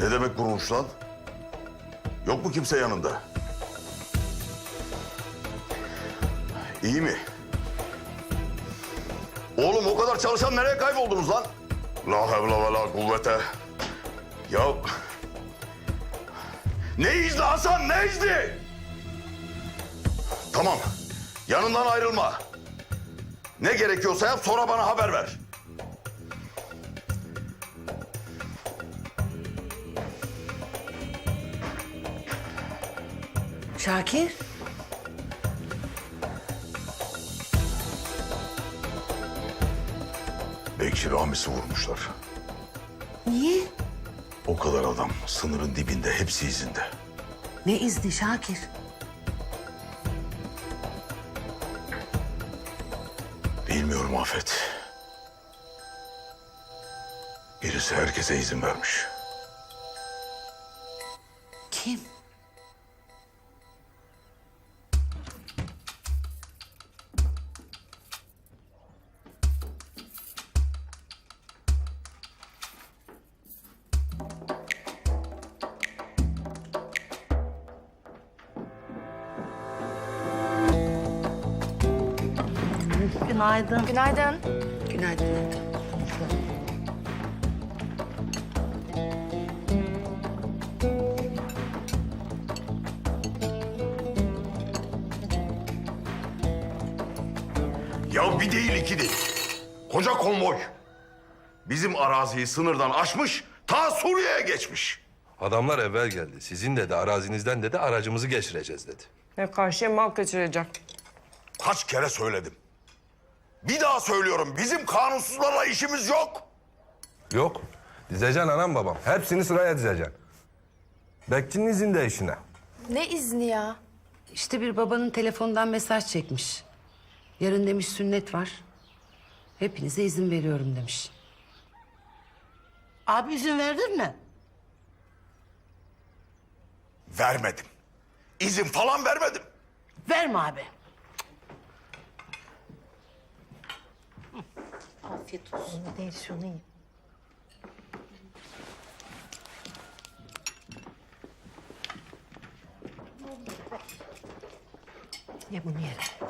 Ne demek vurmuş lan? Yok mu kimse yanında? İyi mi? Oğlum o kadar çalışan nereye kayboldunuz lan? La havle ve la kuvvete. Ya... Ne izli Hasan ne izli? Tamam. Yanından ayrılma. Ne gerekiyorsa yap sonra bana haber ver. Şakir. Bekçi Ramis'i vurmuşlar. Niye? O kadar adam sınırın dibinde hepsi izinde. Ne izni Şakir? Bilmiyorum Afet. Birisi herkese izin vermiş. Kim? Günaydın. Günaydın. Günaydın. Ya bir değil iki değil. Koca konvoy. Bizim araziyi sınırdan aşmış, ta Suriye'ye geçmiş. Adamlar evvel geldi. Sizin dedi arazinizden dedi aracımızı geçireceğiz dedi. Ya karşıya mal kaçıracak. Kaç kere söyledim. Bir daha söylüyorum, bizim kanunsuzlarla işimiz yok. Yok. Dizeceksin anam babam. Hepsini sıraya dizeceksin. Bekçinin izinde işine. Ne izni ya? İşte bir babanın telefondan mesaj çekmiş. Yarın demiş sünnet var. Hepinize izin veriyorum demiş. Abi izin verdin mi? Vermedim. İzin falan vermedim. Verme abi. Afiyet olsun. Ne değil şunu ye. Ye bunu yere.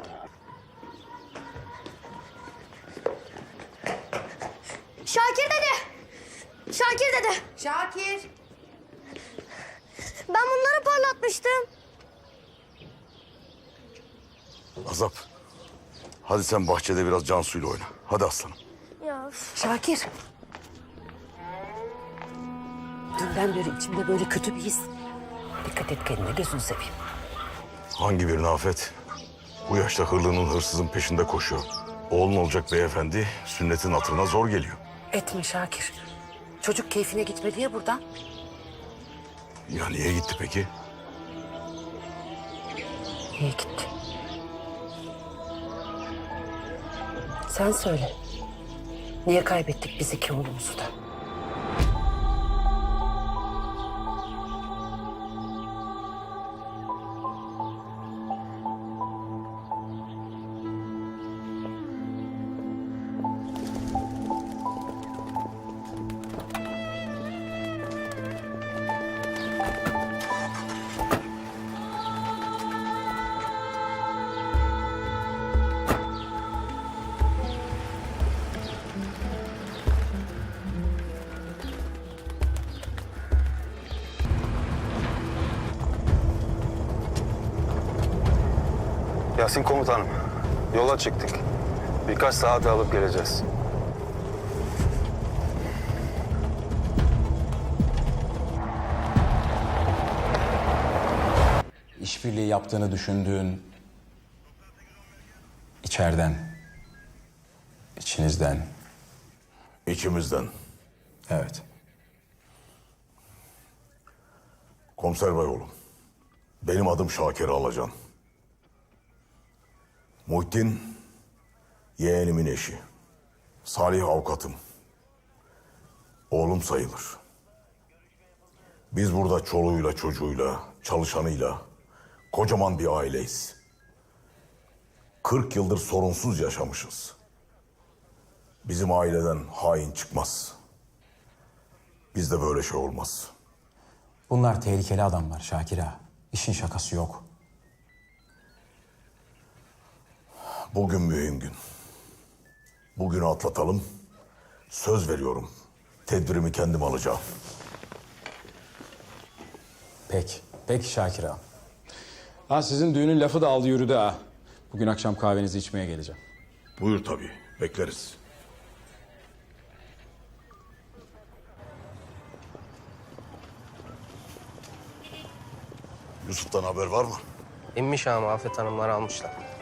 Şakir dede. Şakir dede. Şakir. Ben bunları parlatmıştım. Azap, hadi sen bahçede biraz Cansu'yla oyna. Hadi aslanım. Şakir. Dünden beri içimde böyle kötü bir his. Dikkat et kendine gözünü seveyim. Hangi birine afet? Bu yaşta hırlının hırsızın peşinde koşuyor. Oğlun olacak beyefendi sünnetin hatırına zor geliyor. Etme Şakir. Çocuk keyfine gitmedi ya buradan. Ya niye gitti peki? Niye gitti? Sen söyle. Niye kaybettik biz iki oğlumuzu da? Yasin komutanım, yola çıktık. Birkaç saat alıp geleceğiz. işbirliği yaptığını düşündüğün içeriden, içinizden, İçimizden. evet. Komiser Bey oğlum. Benim adım Şakir Alacan. Muhittin yeğenimin eşi. Salih avukatım. Oğlum sayılır. Biz burada çoluğuyla çocuğuyla, çalışanıyla kocaman bir aileyiz. 40 yıldır sorunsuz yaşamışız. Bizim aileden hain çıkmaz. Bizde böyle şey olmaz. Bunlar tehlikeli adamlar Şakir ağa. İşin şakası yok. Bugün mühim gün. Bugünü atlatalım. Söz veriyorum. Tedbirimi kendim alacağım. Peki, peki Şakir ağa. Ha sizin düğünün lafı da aldı yürüdü ha. Bugün akşam kahvenizi içmeye geleceğim. Buyur tabii. Bekleriz. Yusuf'tan haber var mı? İnmiş ama Afet Hanımlar almışlar.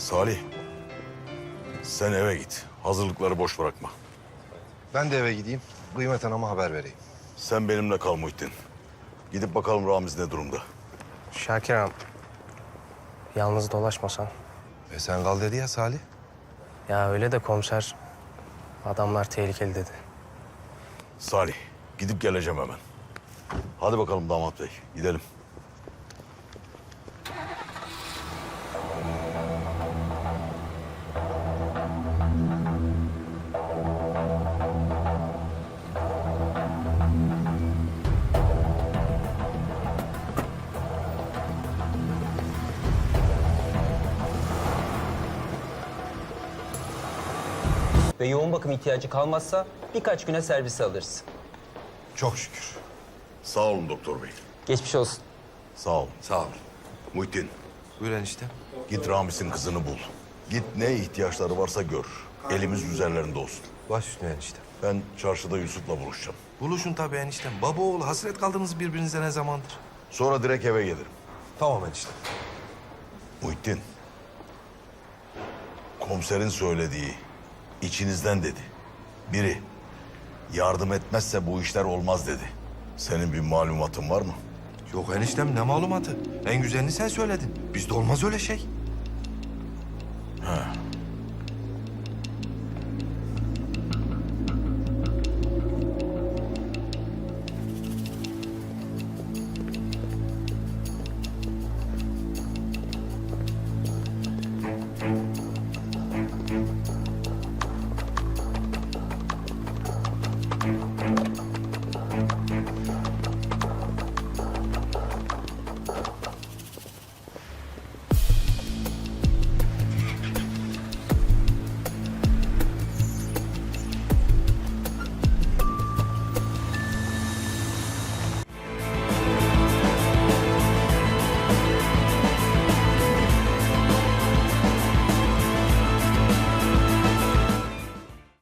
Salih. Sen eve git. Hazırlıkları boş bırakma. Ben de eve gideyim. Kıymet Hanım'a haber vereyim. Sen benimle kal Muhittin. Gidip bakalım Ramiz ne durumda. Şakir ağam, yalnız dolaşmasan. E sen kal dedi ya Salih. Ya öyle de komiser, adamlar tehlikeli dedi. Salih, gidip geleceğim hemen. Hadi bakalım damat bey, gidelim. Ve yoğun bakım ihtiyacı kalmazsa birkaç güne servise alırız. Çok şükür. Sağ olun doktor bey. Geçmiş olsun. Sağ olun. Sağ ol. Muhittin, Buyur enişte. git Ramiz'in kızını bul. Git ne ihtiyaçları varsa gör. Elimiz üzerlerinde olsun. Baş üstüne enişte. Ben çarşıda Yusuf'la buluşacağım. Buluşun tabii eniştem. Baba oğul hasret kaldınız birbirinize ne zamandır? Sonra direkt eve gelirim. Tamam enişte. Muhittin. Komiserin söylediği içinizden dedi. Biri yardım etmezse bu işler olmaz dedi. Senin bir malumatın var mı? Yok eniştem ne malumatı? En güzelini sen söyledin. Bizde olmaz öyle şey. He.